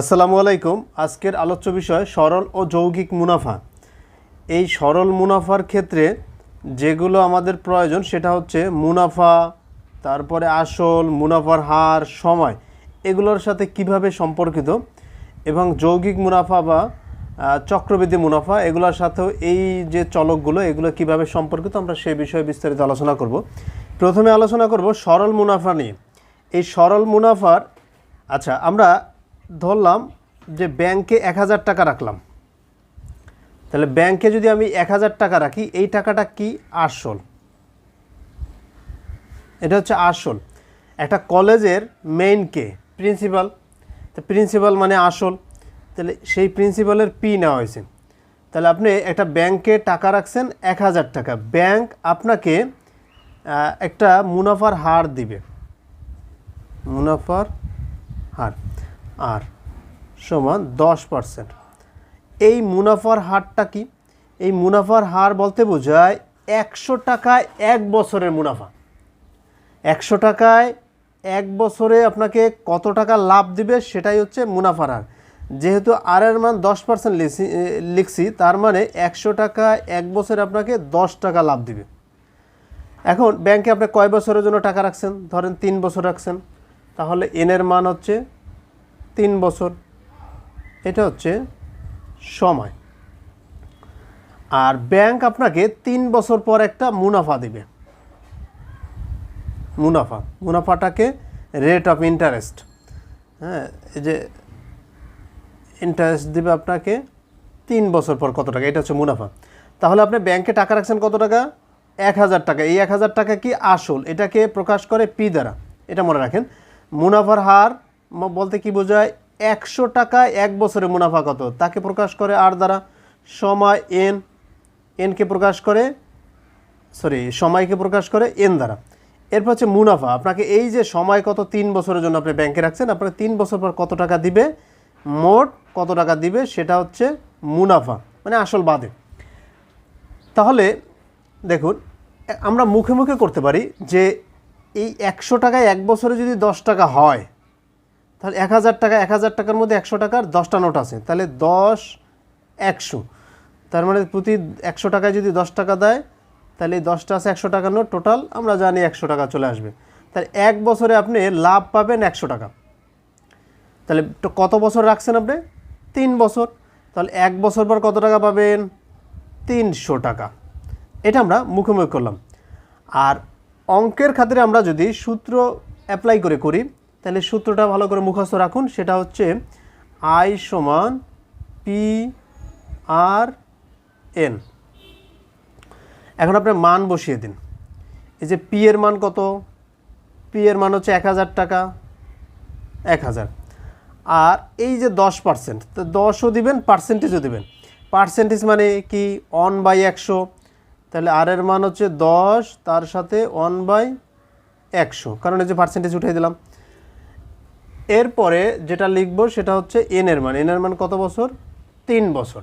আসসালামু আলাইকুম। আজকের আলোচ্য বিষয় সরল ও যৌগিক মুনাফা। এই সরল মুনাফার ক্ষেত্রে যেগুলো আমাদের প্রয়োজন সেটা হচ্ছে মুনাফা, তারপরে আসল, মুনাফার হার, সময় এগুলোর সাথে কীভাবে সম্পর্কিত এবং যৌগিক মুনাফা বা চক্রবৃদ্ধি মুনাফা এগুলোর সাথেও এই যে চলকগুলো এগুলো কীভাবে সম্পর্কিত আমরা সেই বিষয়ে বিস্তারিত আলোচনা করব। প্রথমে আলোচনা করব সরল মুনাফা নিয়ে। এই সরল মুনাফার আচ্ছা আমরা ধরলাম যে ব্যাংকে এক হাজার টাকা রাখলাম। তাহলে ব্যাংকে যদি আমি এক হাজার টাকা রাখি, এই টাকাটা কি? আসল। এটা হচ্ছে আসল। একটা কলেজের মেইন কে? প্রিন্সিপাল তো প্রিন্সিপাল মানে আসল। তাহলে সেই প্রিন্সিপালের পি নেওয়া হয়েছে। তাহলে আপনি একটা ব্যাংকে টাকা রাখছেন এক হাজার টাকা। ব্যাংক আপনাকে একটা মুনাফার হার দিবে। মুনাফার হার। আর সমান দশ পার্সেন্ট। এই মুনাফার হারটা কি? এই মুনাফার হার বলতে বোঝায় একশো টাকায় এক বছরের মুনাফা। একশো টাকায় এক বছরে আপনাকে কত টাকা লাভ দিবে সেটাই হচ্ছে মুনাফার হার। যেহেতু আর এর মান দশ পার্সেন্ট লিখছি তার মানে একশো টাকা এক বছরে আপনাকে দশ টাকা লাভ দিবে। এখন ব্যাংকে আপনি কয় বছরের জন্য টাকা রাখছেন? ধরেন তিন বছর রাখছেন। তাহলে এনের মান হচ্ছে তিন বছর। এটা হচ্ছে সময়। আর ব্যাংক আপনাকে তিন বছর পর একটা মুনাফা দিবে। মুনাফা। মুনাফাটাকে রেট অফ ইন্টারেস্ট হ্যাঁ এই যে ইন্টারেস্ট দিবে আপনাকে তিন বছর পর কত টাকা? এটা হচ্ছে মুনাফা। তাহলে আপনি ব্যাংকে টাকা রাখছেন কত টাকা? এক হাজার টাকা। এই এক হাজার টাকা কি আসল? এটাকে প্রকাশ করে পি দ্বারা। এটা মনে রাখেন। মুনাফার হার বলতে কি বোঝায়? একশো টাকায় এক বছরে মুনাফা কত? তাকে প্রকাশ করে আর দ্বারা? সময় এন। এনকে প্রকাশ করে? সরি সময়কে প্রকাশ করে? এন দ্বারা। এরপর হচ্ছে মুনাফা। আপনাকে এই যে সময় কত তিন বছরের জন্য আপনি ব্যাংকে রাখছেন, আপনাকে তিন বছর পর কত টাকা দিবে? মোট কত টাকা দিবে? সেটা হচ্ছে মুনাফা মানে আসল বাদে। তাহলে দেখুন আমরা মুখে মুখে করতে পারি যে এই একশো টাকায় এক বছরে যদি দশ টাকা হয় তাহলে এক হাজার টাকা, এক হাজার টাকার মধ্যে একশো টাকার দশটা নোট আছে। তাহলে দশ, একশো। তার মানে প্রতি একশো টাকায় যদি দশ টাকা দেয়, তাহলে এই দশটা আছে একশো টাকার নোট টোটাল, আমরা জানি একশো টাকা চলে আসবে। তাহলে এক বছরে আপনি লাভ পাবেন একশো টাকা। তাহলে কত বছর রাখছেন আপনি? তিন বছর। তাহলে এক বছর পর কত টাকা পাবেন? তিনশো টাকা। এটা আমরা মুখোমুখি করলাম। আর অঙ্কের খাতিরে আমরা যদি সূত্র অ্যাপ্লাই করে করি তাহলে সূত্রটা ভালো করে মুখস্থ রাখুন, সেটা হচ্ছে আই সমান পি আর এন। এখন আপনি মান বসিয়ে দিন। এই যে পি এর মান কত? পি এর মান হচ্ছে এক হাজার টাকা, এক হাজার। আর এই যে দশ পার্সেন্ট, তো দশও দিবেন, পার্সেন্টেজও দিবেন। পার্সেন্টেজ মানে কি? অন বাই একশো। তাহলে আর এর মান হচ্ছে দশ, তার সাথে অন বাই একশো। কারণ এই যে পার্সেন্টেজ উঠিয়ে দিলাম। এরপরে যেটা লিখব সেটা হচ্ছে এন এর মান। এন এর মান কত বছর? তিন বছর।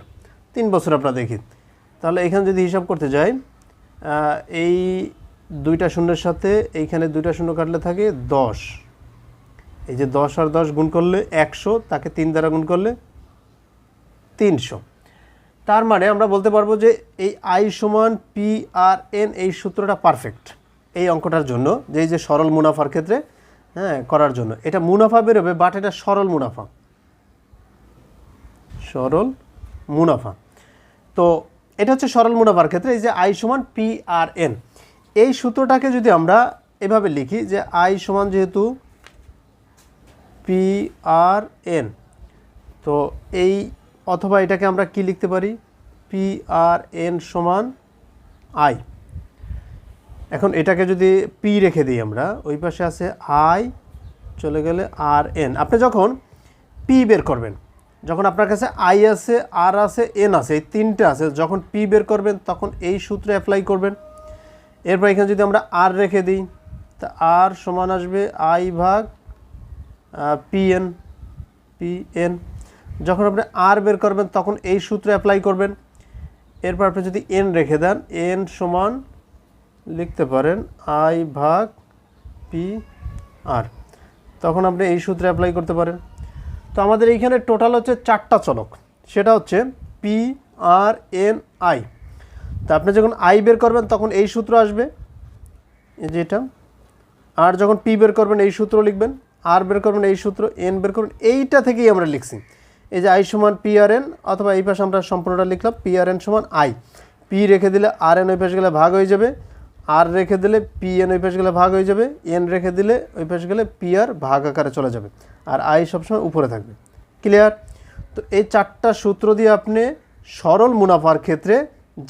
তিন বছর আপনারা দেখি। তাহলে এখানে যদি হিসাব করতে যাই এই দুইটা শূন্যের সাথে এইখানে দুইটা শূন্য কাটলে থাকে দশ। এই যে দশ আর দশ গুণ করলে একশো, তাকে তিন দ্বারা গুণ করলে তিনশো। তার মানে আমরা বলতে পারব যে এই আই সমান পি আর এন এই সূত্রটা পারফেক্ট এই অঙ্কটার জন্য। যে এই যে সরল মুনাফার ক্ষেত্রে হ্যাঁ করার জন্য। এটা মুনাফা বেরোবে বাট এটা সরল মুনাফা। সরল মুনাফা। তো এটা হচ্ছে সরল মুনাফার ক্ষেত্রে, এই যে আই সমান পি আর এন এই সূত্রটাকে যদি আমরা এভাবে লিখি যে আই সমান যেহেতু পি আর এন তো এই অথবা এটাকে আমরা কি লিখতে পারি? পি আর এন সমান আই এখন এটাকে যদি পি রেখে দিই আমরা, ওই পাশে আছে আই চলে গেলে আর এন আপনি যখন পি বের করবেন, যখন আপনার কাছে আই আছে আর আছে এন আছে, এই তিনটে আছে, যখন পি বের করবেন, তখন এই সূত্রে অ্যাপ্লাই করবেন। এরপর এখানে যদি আমরা আর রেখে দিই, তা আর সমান আসবে আই ভাগ পি এন পি এন যখন আপনি আর বের করবেন, তখন এই সূত্রে অ্যাপ্লাই করবেন। এরপর আপনি যদি এন রেখে দেন এন সমান লিখতে পারেন আই ভাগ পি আর। তখন আপনি এই সূত্রে অ্যাপ্লাই করতে পারেন। তো আমাদের এইখানে টোটাল হচ্ছে চারটা চলক। সেটা হচ্ছে পি আর এন আই তা আপনি যখন আই বের করবেন, তখন এই সূত্র আসবে। এই যে আর যখন পি বের করবেন, এই সূত্র লিখবেন। আর বের করবেন, এই সূত্র। এন বের করবেন, এইটা থেকেই আমরা লিখছি। এই যে আই সমান পি আর এন অথবা এই পাশে আমরা সম্পূর্ণটা লিখলাম পি আর এন সমান আই পি রেখে দিলে আর এন ওই পাশে গেলে ভাগ হয়ে যাবে। আর রেখে দিলে পি এন ওই পাশে গেলে ভাগ হয়ে যাবে এন রেখে দিলে ওই পাশে গেলে পি আর ভাগ আকারে চলে যাবে, আর আই সবসময় উপরে থাকবে। ক্লিয়ার তো এই চারটা সূত্র দিয়ে আপনি সরল মুনাফার ক্ষেত্রে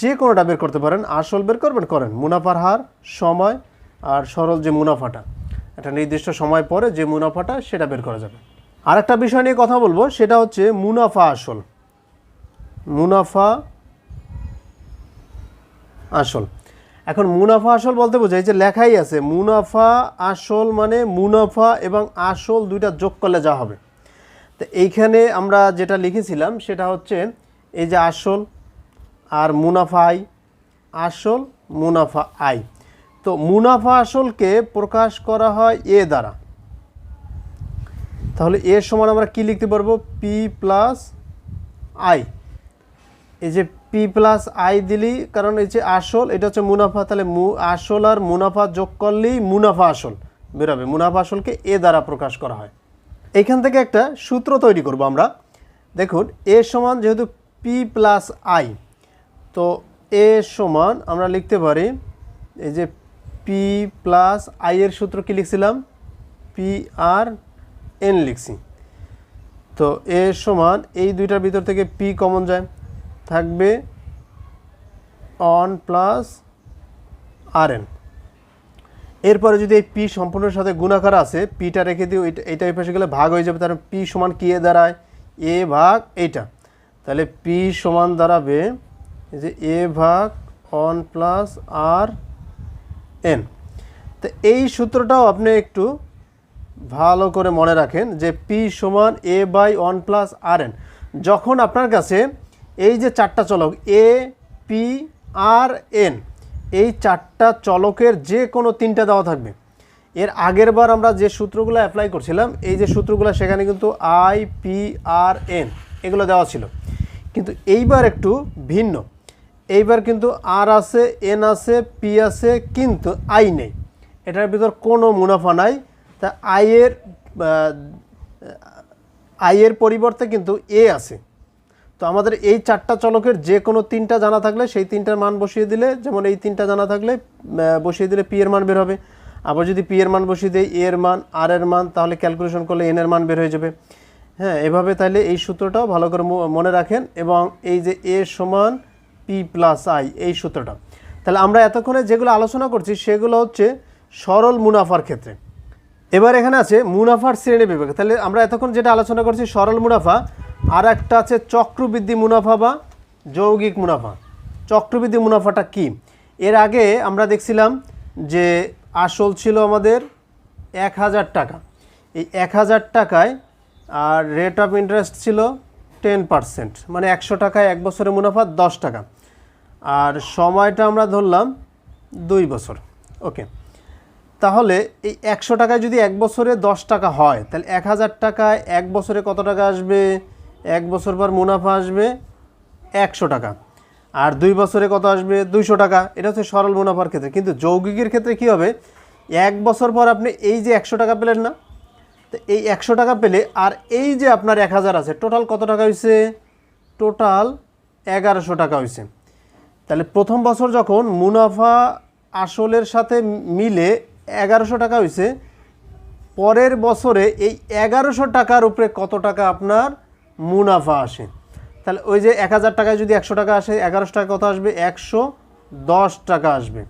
যে কোনোটা বের করতে পারেন, আসল বের করবেন, করেন। মুনাফার হার, সময় আর সরল যে মুনাফাটা, একটা নির্দিষ্ট সময় পরে যে মুনাফাটা সেটা বের করা যাবে। আর একটা বিষয় নিয়ে কথা বলব, সেটা হচ্ছে মুনাফা আসল। মুনাফা আসল। এখন মুনাফা আসল বলতে বোঝাই যে লেখাই আছে, মুনাফা আসল মানে মুনাফা এবং আসল দুইটা যোগ করলে যা হবে। তো এইখানে আমরা যেটা লিখেছিলাম সেটা হচ্ছে এই যে আসল আর মুনাফা আই আসল, মুনাফা, আই। তো মুনাফা আসলকে প্রকাশ করা হয় এ দ্বারা। তাহলে এর সমান আমরা কি লিখতে পারব? P plus I. এই যে পি প্লাস আই দিলি, কারণ এই যে আসল, এটা হচ্ছে মুনাফা, তাহলে মু, আসল আর মুনাফা যোগ করলেই মুনাফা আসল বেরোবে। মুনাফা আসলকে এ দ্বারা প্রকাশ করা হয়। এইখান থেকে একটা সূত্র তৈরি করব আমরা। দেখুন, এ সমান যেহেতু পি প্লাস আই তো এ সমান আমরা লিখতে পারি, এই যে পি প্লাস আই এর সূত্র কি লিখছিলাম? পি আর এন লিখছি। তো এ সমান, এই দুইটার ভিতর থেকে পি কমন যায়। থাকবে অন প্লাস আর এন এরপরে যদি এই পি সম্পূর্ণের সাথে গুণাকার আছে পিটা রেখে দিও, এটা এই পাশে গেলে ভাগ হয়ে যাবে তার পি সমান কি এ দাঁড়ায়? এ ভাগ এইটা। তাহলে পি সমান দাঁড়াবে যে এ ভাগ অন প্লাস আর এন তো এই সূত্রটাও আপনি একটু ভালো করে মনে রাখেন যে পি সমান A by one plus R N যখন আপনার কাছে এই যে চারটা চলক এ পি আর এন এই চারটা চলকের যে কোনো তিনটা দেওয়া থাকবে। এর আগের বার আমরা যে সূত্রগুলো অ্যাপ্লাই করছিলাম, এই যে সূত্রগুলো সেখানে কিন্তু আই পি আর এন এগুলো দেওয়া ছিল। কিন্তু এইবার একটু ভিন্ন। এইবার কিন্তু আর আছে এন আছে পি আছে, কিন্তু আই নেই। এটার ভিতর কোনো মুনাফা নাই। তা আয়ের আয়ের পরিবর্তে কিন্তু এ আছে। তো আমাদের এই চারটা চলকের যে কোনো তিনটা জানা থাকলে সেই তিনটার মান বসিয়ে দিলে, যেমন এই তিনটা জানা থাকলে বসিয়ে দিলে পি এর মান বের হবে। আবার যদি পি এর মান বসিয়ে এ এর মান আর এর মান, তাহলে ক্যালকুলেশন করলে এন এর মান বের হয়ে যাবে। হ্যাঁ এভাবে তাহলে এই সূত্রটাও ভালো করে মনে রাখেন এবং এই যে এ সমান পি প্লাস আই এই সূত্রটা। তাহলে আমরা এতক্ষণে যেগুলো আলোচনা করছি, সেগুলো হচ্ছে সরল মুনাফার ক্ষেত্রে। এবার এখানে আছে মুনাফার শ্রেণি বিভাগ। তাহলে আমরা এতক্ষণ যেটা আলোচনা করছি সরল মুনাফা আর একটা আছে চক্রবৃদ্ধি মুনাফা বা যৌগিক মুনাফা। চক্রবৃদ্ধি মুনাফাটা কি? এর আগে আমরা দেখছিলাম যে আসল ছিল আমাদের এক হাজার টাকা। এই এক হাজার টাকায়, আর রেট অফ ইন্টারেস্ট ছিল টেন পার্সেন্ট মানে একশো টাকায় এক বছরের মুনাফা দশ টাকা। আর সময়টা আমরা ধরলাম দুই বছর। ওকে। তাহলে এই একশো টাকায় যদি এক বছরে দশ টাকা হয়, তাহলে এক হাজার টাকায় এক বছরে কত টাকা আসবে? এক বছর পর মুনাফা আসবে একশো টাকা। আর দুই বছরে কত আসবে? দুইশো টাকা। এটা হচ্ছে সরল মুনাফার ক্ষেত্রে। কিন্তু যৌগিকের ক্ষেত্রে কি হবে? এক বছর পর আপনি এই যে একশো টাকা পেলেন না, তো এই একশো টাকা পেলে আর এই যে আপনার এক হাজার আছে, টোটাল কত টাকা হয়েছে টোটাল এগারোশো টাকা হয়েছে তাহলে প্রথম বছর যখন মুনাফা আসলের সাথে মিলে এগারোশো টাকা হয়েছে পরের বছরে এই এগারোশো টাকার উপরে কত টাকা আপনার মুনাফা আসে। তাহলে ওই যে এক হাজার টাকায় যদি একশো টাকা আসে, এগারোশো টাকা কত আসবে? একশো দশ টাকা আসবে।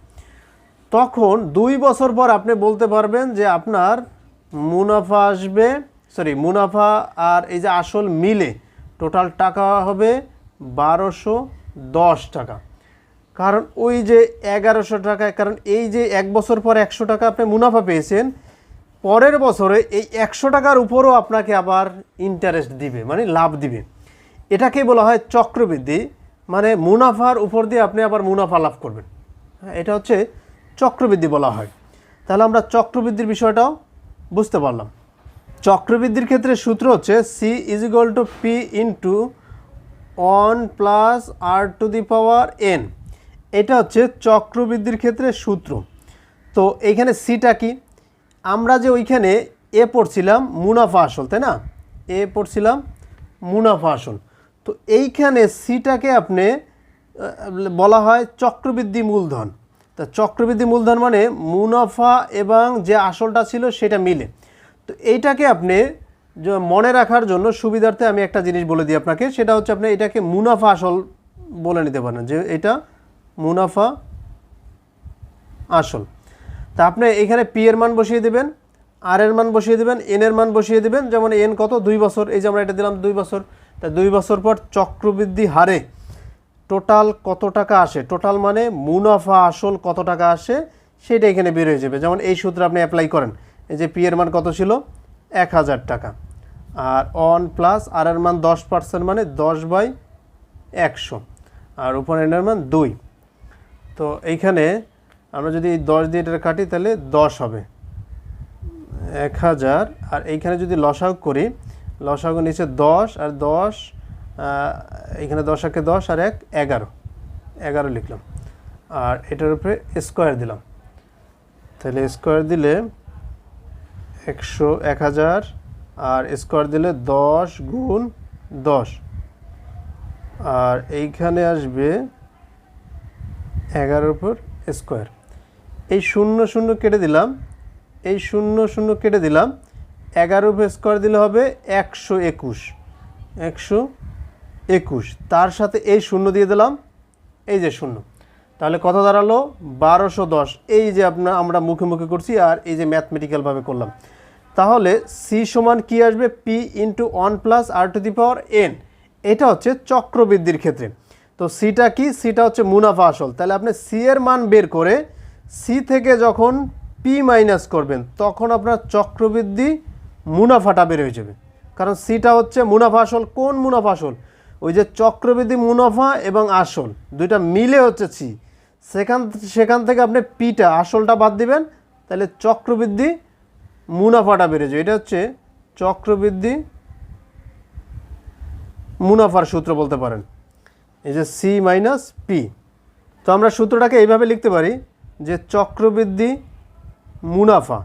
তখন দুই বছর পর আপনি বলতে পারবেন যে আপনার মুনাফা আসবে সরি মুনাফা আর এই যে আসল মিলে টোটাল টাকা হবে বারোশো দশ টাকা। কারণ ওই যে এগারোশো টাকায়, কারণ এই যে এক বছর পর একশো টাকা আপনি মুনাফা পেয়েছেন পরের বছরে এই একশো টাকার উপরও আপনাকে আবার ইন্টারেস্ট দিবে মানে লাভ দিবে। এটাকে বলা হয় চক্রবৃদ্ধি মানে মুনাফার উপর দিয়ে আপনি আবার মুনাফা লাভ করবেন। হ্যাঁ এটা হচ্ছে চক্রবৃদ্ধি বলা হয়। তাহলে আমরা চক্রবৃদ্ধির বিষয়টাও বুঝতে পারলাম। চক্রবৃদ্ধির ক্ষেত্রে সূত্র হচ্ছে C is equal to P into one plus R to the power N এটা হচ্ছে চক্রবৃদ্ধির ক্ষেত্রে সূত্র। তো এইখানে সিটা কি? আমরা যে ওইখানে এ পড়ছিলাম মুনাফা আসল, তাই না? এ পড়ছিলাম মুনাফা আসল। তো এইখানে সিটাকে আপনি বলা হয় চক্রবৃদ্ধি মূলধন। তা চক্রবৃদ্ধি মূলধন মানে মুনাফা এবং যে আসলটা ছিল সেটা মিলে। তো এইটাকে আপনি মনে রাখার জন্য সুবিধার্থে আমি একটা জিনিস বলে দিই আপনাকে। সেটা হচ্ছে আপনি এটাকে মুনাফা আসল বলে নিতে পারেন, যে এটা মুনাফা আসল। তা আপনি এখানে পি এর মান বসিয়ে দেবেন আর এর মান বসিয়ে দেবেন এন এর মান বসিয়ে দেবেন, যেমন এন কত? দুই বছর। এই যে আমরা এটা দিলাম দুই বছর। তা দুই বছর পর চক্রবৃদ্ধি হারে টোটাল কত টাকা আসে? টোটাল মানে মুনাফা আসল কত টাকা আসে সেটা এখানে বের হয়ে যাবে। যেমন এই সূত্র আপনি অ্যাপ্লাই করেন। এই যে পি এর মান কত ছিল? এক হাজার টাকা। আর অন প্লাস আর এর মান দশ পার্সেন্ট মানে দশ বাই একশো। আর উপর এনের মান দুই। তো এইখানে আমরা যদি দশ দিয়ে এটা কাটি, তাহলে দশ হবে। এক হাজার, আর এইখানে যদি লসাগু করি, লসাগু নিচে দশ, আর দশ এইখানে দশ একে দশ, আর এক এগারো। এগারো লিখলাম। আর এটার উপরে স্কোয়ার দিলাম। তাহলে স্কোয়ার দিলে একশো এক হাজার, আর স্কোয়ার দিলে দশ গুণ দশ। আর এইখানে আসবে এগারোর উপর স্কোয়ার এই শূন্য শূন্য কেটে দিলাম। এই শূন্য শূন্য কেটে দিলাম। এগারো ভেস করে দিলে হবে একশো একুশ। একশো একুশ। তার সাথে এই শূন্য দিয়ে দিলাম। এই যে শূন্য। তাহলে কত দাঁড়াল? বারোশো দশ। এই যে আপনার আমরা মুখে মুখে করছি আর এই যে ম্যাথমেটিক্যালভাবে করলাম। তাহলে সি সমান কি আসবে? P into one plus R to the power N এটা হচ্ছে চক্রবৃদ্ধির ক্ষেত্রে। তো সিটা কি? সিটা হচ্ছে মুনাফা আসল। তাহলে আপনি সি এর মান বের করে সি থেকে যখন পি মাইনাস করবেন, তখন আপনার চক্রবৃদ্ধি মুনাফাটা বের হয়ে যাবে। কারণ সিটা হচ্ছে মুনাফা আসল। কোন মুনাফা আসল? ওই যে চক্রবৃদ্ধি মুনাফা এবং আসল, দুইটা মিলে হচ্ছে সি সেখান সেখান থেকে আপনি পিটা আসলটা বাদ দিবেন, তাহলে চক্রবৃদ্ধি মুনাফাটা বেড়ে যাবে। এটা হচ্ছে চক্রবৃদ্ধি মুনাফার সূত্র বলতে পারেন। এই যে সি মাইনাস পি তো আমরা সূত্রটাকে এইভাবে লিখতে পারি। যে চক্রবৃদ্ধি মুনাফা।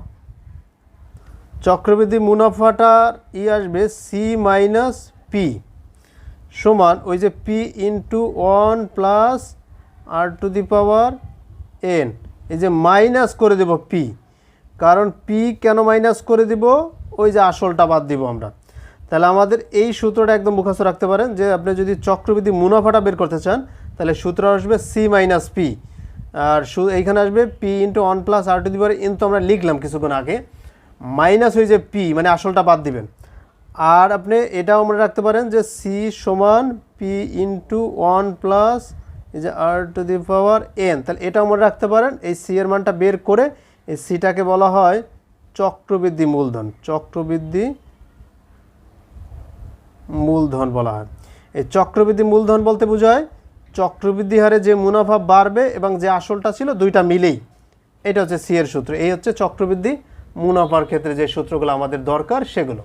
চক্রবৃদ্ধি মুনাফাটার ই আসবে সি মাইনাস পি সমান ওই যে P into one plus R to the power N এই যে মাইনাস করে দেব পি কারণ পি কেন মাইনাস করে দিব? ওই যে আসলটা বাদ দিব আমরা। তাহলে আমাদের এই সূত্রটা একদম মুখস্থ রাখতে পারেন যে আপনি যদি চক্রবৃদ্ধি মুনাফাটা বের করতে চান, তাহলে সূত্র আসবে সি মাইনাস পি আর এইখানে আসবে P into one plus R to the power N তো আমরা লিখলাম কিছুক্ষণ আগে। মাইনাস ওই যে পি মানে আসলটা বাদ দিবেন। আর আপনি এটাও মনে রাখতে পারেন যে সি সমান পি ইন্টু ওয়ান প্লাস এই যে আর টু দি পাওয়ার এন তাহলে এটাও মনে রাখতে পারেন, এই সি এর মানটা বের করে এই সিটাকে বলা হয় চক্রবৃদ্ধি মূলধন চক্রবৃদ্ধি মূলধন বলা হয়। এই চক্রবৃদ্ধি মূলধন বলতে বোঝায় চক্রবৃদ্ধি হারে যে মুনাফা বাড়বে এবং যে আসলটা ছিল দুইটা মিলেই। এটা হচ্ছে সি এর সূত্র। এই হচ্ছে চক্রবৃদ্ধি, মুনাফার ক্ষেত্রে যে সূত্রগুলো আমাদের দরকার সেগুলো।